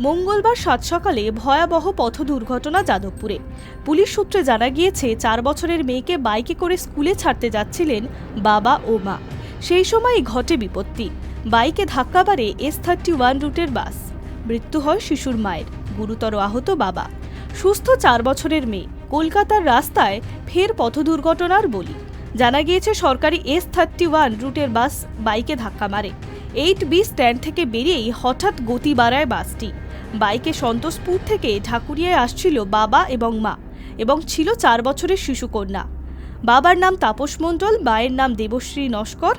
মঙ্গলবার সাত সকালে ভয়াবহ পথ দুর্ঘটনা যাদবপুরে। পুলিশ সূত্রে জানা গিয়েছে, চার বছরের মেয়েকে বাইকে করে স্কুলে ছাড়তে যাচ্ছিলেন বাবা ও মা। সেই সময়ই ঘটে বিপত্তি। বাইকে ধাক্কা মারে এস থার্টি ওয়ান রুটের বাস। মৃত্যু হয় শিশুর মায়ের, গুরুতর আহত বাবা। সুস্থ চার বছরের মেয়ে। কলকাতার রাস্তায় ফের পথ দুর্ঘটনার বলি। জানা গিয়েছে সরকারি এস থার্টি ওয়ান রুটের বাস বাইকে ধাক্কা মারে। এইট বি স্ট্যান্ড থেকে বেরিয়েই হঠাৎ গতি বাড়ায় বাসটি। বাইকে সন্তোষপুর থেকে ঢাকুরিয়ায় আসছিল বাবা এবং মা এবং ছিল চার বছরের শিশুকন্যা। বাবার নাম তাপস মণ্ডল, মায়ের নাম দেবশ্রী নস্কর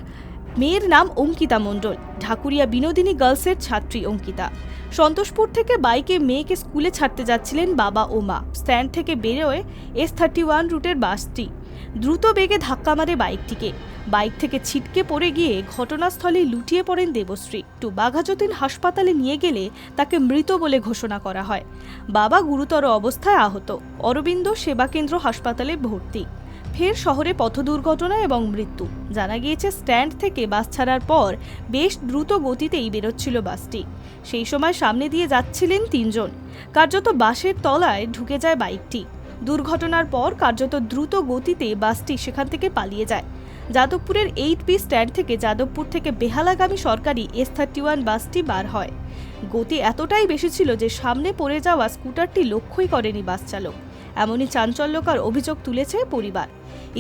মেয়ের নাম অঙ্কিতা মণ্ডল। ঢাকুরিয়া বিনোদিনী গার্লসের ছাত্রী অঙ্কিতা। সন্তোষপুর থেকে বাইকে মেয়েকে স্কুলে ছাড়তে যাচ্ছিলেন বাবা ও মা। স্ট্যান্ড থেকে বেরোয় এস থার্টি ওয়ান রুটের বাসটি। দ্রুত বেগে ধাক্কা মারে বাইকটিকে। বাইক থেকে ছিটকে পড়ে গিয়ে ঘটনাস্থলে লুটিয়ে পড়েন দেবশ্রী। টু বাঘাযতীন হাসপাতালে নিয়ে গেলে তাকে মৃত বলে ঘোষণা করা হয়। বাবা গুরুতর অবস্থায় আহত। অরবিন্দ সেবাকেন্দ্র হাসপাতালে ভর্তি। ফের শহরে পথ দুর্ঘটনা এবং মৃত্যু। জানা গিয়েছে, স্ট্যান্ড থেকে বাস ছাড়ার পর বেশ দ্রুত গতিতেই বেরোচ্ছিল বাসটি। সেই সময় সামনে দিয়ে যাচ্ছিলেন তিনজন। কার্যত বাসের তলায় ঢুকে যায় বাইকটি। দুর্ঘটনার পর কার্যত দ্রুত গতিতে বাসটি সেখান থেকে পালিয়ে যায়। যাদবপুরের এইট পি স্ট্যান্ড থেকে যাদবপুর থেকে বেহালাগামী সরকারি এস থার্টি ওয়ান বাসটি বার হয়। গতি এতটাই বেশি ছিল যে সামনে পড়ে যাওয়া স্কুটারটি লক্ষ্যই করেনি বাস চালক। এমনই চাঞ্চল্যকর অভিযোগ তুলেছে পরিবার।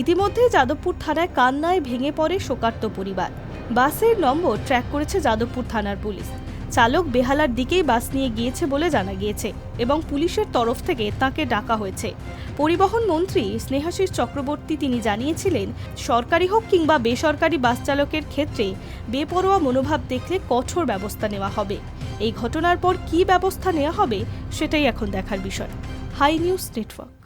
ইতিমধ্যে যাদবপুর থানায় কান্নায় ভেঙে পড়ে শোকার্ত পরিবার। বাসের নম্বর ট্র্যাক করেছে যাদবপুর থানার পুলিশ। চালক বেহালার দিকেই বাস নিয়ে গিয়েছে বলে জানা গিয়েছে এবং পুলিশের তরফ থেকে তাকে ডাকা হয়েছে। পরিবহন মন্ত্রী স্নেহাশিস চক্রবর্তী তিনি জানিয়েছিলেন, সরকারি হোক কিংবা বেসরকারি বাস চালকের ক্ষেত্রে বেপরোয়া মনোভাব দেখলে কঠোর ব্যবস্থা নেওয়া হবে। এই ঘটনার পর কী ব্যবস্থা নেওয়া হবে সেটাই এখন দেখার বিষয়। Hi news network.